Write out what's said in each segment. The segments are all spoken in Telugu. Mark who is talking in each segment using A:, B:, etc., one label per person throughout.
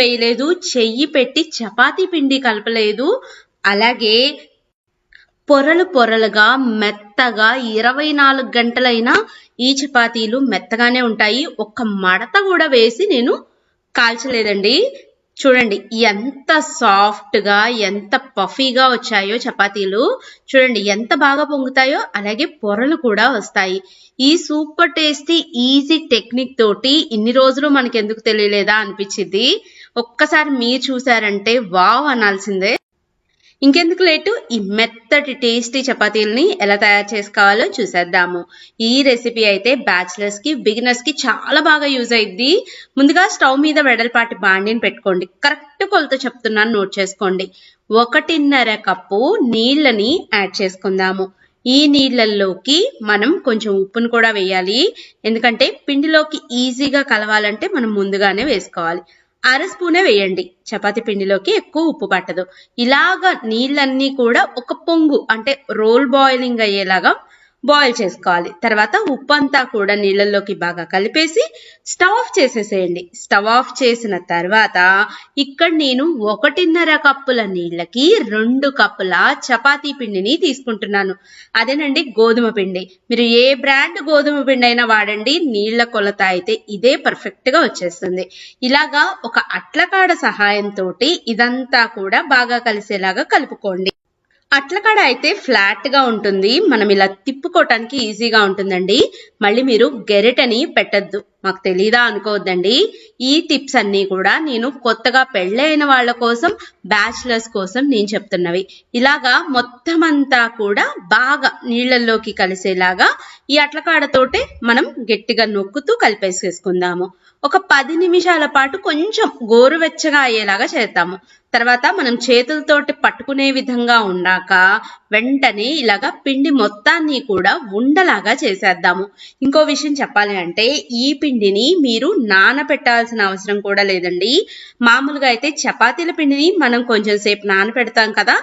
A: వేయలేదు చెయ్యి పెట్టి చపాతీ పిండి కలపలేదు. అలాగే పొరలు పొరలుగా మెత్తగా ఇరవై నాలుగు గంటలైనా ఈ చపాతీలు మెత్తగానే ఉంటాయి. ఒక్క మడత కూడా వేసి నేను కాల్చలేదండి. చూడండి ఎంత సాఫ్ట్గా ఎంత పఫీగా వచ్చాయో చపాతీలు. చూడండి ఎంత బాగా పొంగుతాయో అలాగే పొరలు కూడా వస్తాయి. ఈ సూపర్ టేస్టీ ఈజీ టెక్నిక్ తోటి ఇన్ని రోజులు మనకి ఎందుకు తెలియలేదా అనిపించింది. ఒక్కసారి మీరు చూసారంటే వావ్ అనాల్సిందే. ఇంకెందుకు లేటు? ఈ మెత్తటి టేస్టీ చపాతీలని ఎలా తయారు చేసుకోవాలో చూసేద్దాము. ఈ రెసిపీ అయితే బ్యాచిలర్స్కి బిగినర్స్కి చాలా బాగా యూజ్ అయింది ముందుగా స్టవ్ మీద వెడల్పాటి బాండిని పెట్టుకోండి. కరెక్ట్ కొలత చెప్తున్నాను నోట్ చేసుకోండి. ఒకటిన్నర కప్పు నీళ్ళని యాడ్ చేసుకుందాము. ఈ నీళ్ళల్లోకి మనం కొంచెం ఉప్పును కూడా వేయాలి. ఎందుకంటే పిండిలోకి ఈజీగా కలవాలంటే మనం ముందుగానే వేసుకోవాలి. అర స్పూనే వేయండి. చపాతి పిండిలోకి ఎక్కువ ఉప్పు పట్టదు. ఇలాగ నీళ్ళన్నీ కూడా ఒక పొంగు అంటే రోల్ బాయిలింగ్ అయ్యేలాగా బాయిల్ చేసుకోవాలి. తర్వాత ఉప్పు అంతా కూడా నీళ్ళల్లోకి బాగా కలిపేసి స్టవ్ ఆఫ్ చేసేసేయండి. స్టవ్ ఆఫ్ చేసిన తర్వాత ఇక్కడ నేను ఒకటిన్నర కప్పుల నీళ్ళకి రెండు కప్పుల చపాతీ పిండిని తీసుకుంటున్నాను. అదేనండి గోధుమ పిండి. మీరు ఏ బ్రాండ్ గోధుమ పిండి అయినా వాడండి. నీళ్ళ కొలత అయితే ఇదే పర్ఫెక్ట్గా వచ్చేస్తుంది. ఇలాగా ఒక అట్లకాడ సహాయంతో ఇదంతా కూడా బాగా కలిసేలాగా కలుపుకోండి. అట్లకాడ అయితే ఫ్లాట్గా ఉంటుంది. మనం ఇలా తిప్పుకోవటానికి ఈజీగా ఉంటుందండి. మళ్ళీ మీరు గెరెటని పెట్టద్దు. మాకు తెలీదా అనుకోవద్దండి. ఈ టిప్స్ అన్ని కూడా నేను కొత్తగా పెళ్ళైన వాళ్ళ కోసం బ్యాచిలర్స్ కోసం నేను చెప్తున్నవి. ఇలాగా మొత్తం అంతా కూడా బాగా నీళ్ళల్లోకి కలిసేలాగా ఈ అట్లకాడతోటే మనం గట్టిగా నొక్కుతూ కలిపేసేసుకుందాము. ఒక పది నిమిషాల పాటు కొంచెం గోరువెచ్చగా అయ్యేలాగా చేద్దాము. తర్వాత మనం చేతులతోటి పట్టుకునే విధంగా ఉండాక వెంటనే ఇలాగా పిండి మొత్తాన్ని కూడా ఉండలాగా చేసేద్దాము. ఇంకో విషయం చెప్పాలి అంటే ఈ పిండిని మీరు నానబెట్టాల్సిన అవసరం కూడా లేదండి. మామూలుగా అయితే చపాతీల పిండిని మనం కొంచెం సేపు నానబెడతాం కదా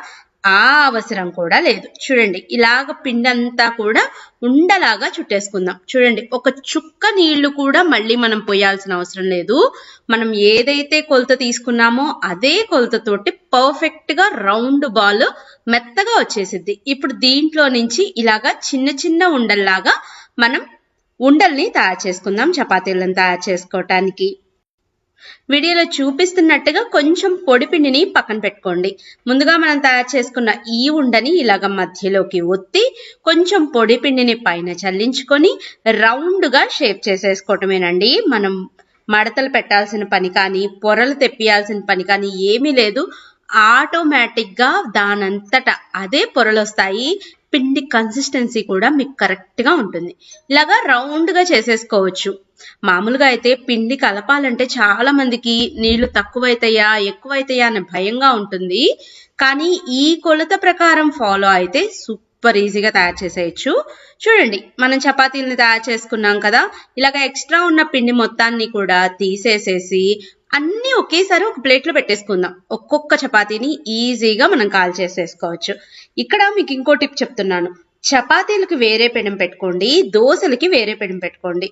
A: ఆ అవసరం కూడా లేదు. చూడండి ఇలాగ పిండి అంతా కూడా ఉండలాగా చుట్టేసుకుందాం. చూడండి ఒక చుక్క నీళ్ళు కూడా మళ్ళీ మనం పోయాల్సిన అవసరం లేదు. మనం ఏదైతే కొలత తీసుకున్నామో అదే కొలతతోటి పర్ఫెక్ట్గా రౌండ్ బాల్ మెత్తగా వచ్చేసిద్ది. ఇప్పుడు దీంట్లో నుంచి ఇలాగా చిన్న చిన్న ఉండల్లాగా మనం ఉండల్ని తయారు చేసుకుందాం చపాతీలను తయారు చేసుకోవటానికి. వీడియోలో చూపిస్తున్నట్టుగా కొంచెం పొడి పిండిని పక్కన పెట్టుకోండి. ముందుగా మనం తయారు చేసుకున్న ఈ ఉండని ఇలాగ మధ్యలోకి ఒత్తి కొంచెం పొడి పిండిని పైన చల్లించుకొని రౌండ్గా షేప్ చేసేసుకోవటమేనండి. మనం మడతలు పెట్టాల్సిన పని కానీ పొరలు తెప్పియాల్సిన పని కానీ ఏమీ లేదు. ఆటోమేటిక్గా దానంతట అదే పొరలు వస్తాయి పిండి కన్సిస్టెన్సీ కూడా మీకు కరెక్ట్గా ఉంటుంది. ఇలాగా రౌండ్గా చేసేసుకోవచ్చు. మామూలుగా అయితే పిండి కలపాలంటే చాలా మందికి నీళ్ళు తక్కువైతాయా ఎక్కువైతాయా అనే భయంగా ఉంటుంది. కానీ ఈ కొలత ప్రకారం ఫాలో అయితే సూపర్ ఈజీగా తయారు చేసేయచ్చు. చూడండి మనం చపాతీలని తయారు చేసుకున్నాం కదా. ఇలాగ ఎక్స్ట్రా ఉన్న పిండి మొత్తాన్ని కూడా తీసేసేసి అన్ని ఒకేసారి ఒక ప్లేట్లో పెట్టేసుకుందాం. ఒక్కొక్క చపాతీని ఈజీగా మనం కాల్ చేసేసుకోవచ్చు. ఇక్కడ మీకు ఇంకో టిప్ చెప్తున్నాను. చపాతీలకు వేరే పెనం పెట్టుకోండి దోశలకి వేరే పెనం పెట్టుకోండి.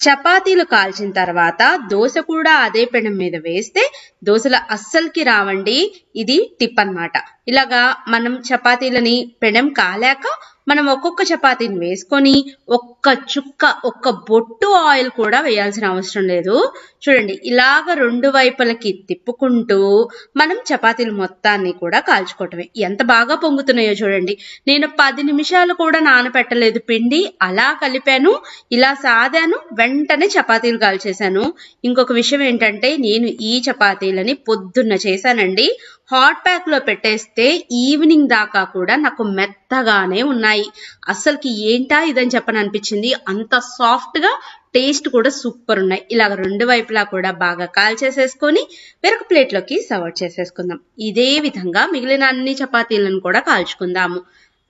A: చపాతీలు కాల్చిన తర్వాత దోశ కూడా అదే పెనం మీద వేస్తే దోశలు అస్సలకి రావండి. ఇది టిప్ అన్నమాట. ఇలాగా మనం చపాతీలని పెనం కాలాక మనం ఒక్కొక్క చపాతీని వేసుకొని ఒక్క చుక్క ఒక్క బొట్టు ఆయిల్ కూడా వేయాల్సిన అవసరం లేదు. చూడండి ఇలాగ రెండు వైపులకి తిప్పుకుంటూ మనం చపాతీలు మొత్తాన్ని కూడా కాల్చుకోవటమే. ఎంత బాగా పొంగుతున్నాయో చూడండి. నేను పది నిమిషాలు కూడా నానపెట్టలేదు. పిండి అలా కలిపాను ఇలా సాదాను వెంటనే చపాతీలు కాల్చేశాను. ఇంకొక విషయం ఏంటంటే నేను ఈ చపాతీలని పొద్దున్న చేశానండి. హాట్ ప్యాక్లో పెట్టేస్తే ఈవినింగ్ దాకా కూడా నాకు మెత్తగానే ఉన్నాయి. అసలుకి ఏంటా ఇదని చెప్పని అనిపించింది. అంత సాఫ్ట్గా టేస్ట్ కూడా సూపర్ ఉన్నాయి. ఇలాగ రెండు వైపులా కూడా బాగా కాల్చేసేసుకొని వేరొక ప్లేట్లోకి సర్వ్ చేసేసుకుందాం. ఇదే విధంగా మిగిలిన అన్ని చపాతీలను కూడా కాల్చుకుందాము.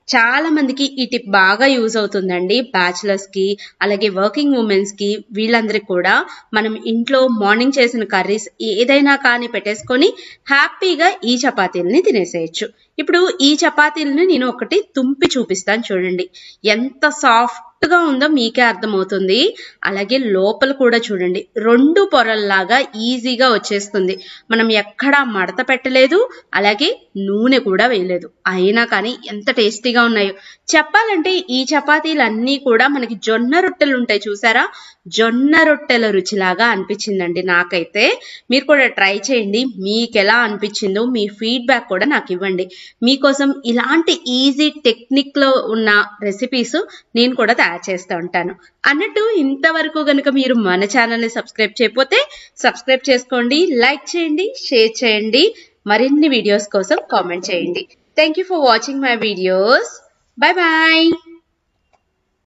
A: చాలా మందికి ఈ టిప్ బాగా యూజ్ అవుతుందండి. బ్యాచిలర్స్కి అలాగే వర్కింగ్ ఉమెన్స్కి వీళ్ళందరికీ కూడా మనం ఇంట్లో మార్నింగ్ చేసిన కర్రీస్ ఏదైనా కానీ పెట్టేసుకొని హ్యాపీగా ఈ చపాతీలని తినేసేయచ్చు. ఇప్పుడు ఈ చపాతీలని నేను ఒకటి తుంపి చూపిస్తాను చూడండి. ఎంత సాఫ్ట్ సాఫ్ట్గా ఉందో మీకే అర్థమవుతుంది. అలాగే లోపల కూడా చూడండి రెండు పొరల్లాగా ఈజీగా వచ్చేస్తుంది. మనం ఎక్కడా మడత పెట్టలేదు అలాగే నూనె కూడా వేయలేదు. అయినా కానీ ఎంత టేస్టీగా ఉన్నాయో. చెప్పాలంటే ఈ చపాతీలన్నీ కూడా మనకి జొన్న రొట్టెలు ఉంటాయి చూసారా? జొన్న రొట్టెల రుచిలాగా అనిపించిందండి నాకైతే. మీరు కూడా ట్రై చేయండి. మీకు ఎలా అనిపించిందో మీ ఫీడ్బ్యాక్ కూడా నాకు ఇవ్వండి. మీకోసం ఇలాంటి ఈజీ టెక్నిక్లో ఉన్న రెసిపీస్ నేను కూడా తయారు చేస్తూ ఉంటాను. అన్నట్టు ఇంతవరకు కనుక మీరు మన ఛానల్ని సబ్స్క్రైబ్ చేయకపోతే సబ్స్క్రైబ్ చేసుకోండి లైక్ చేయండి షేర్ చేయండి. మరిన్ని వీడియోస్ కోసం కామెంట్ చేయండి. Thank you for watching my videos 拜拜。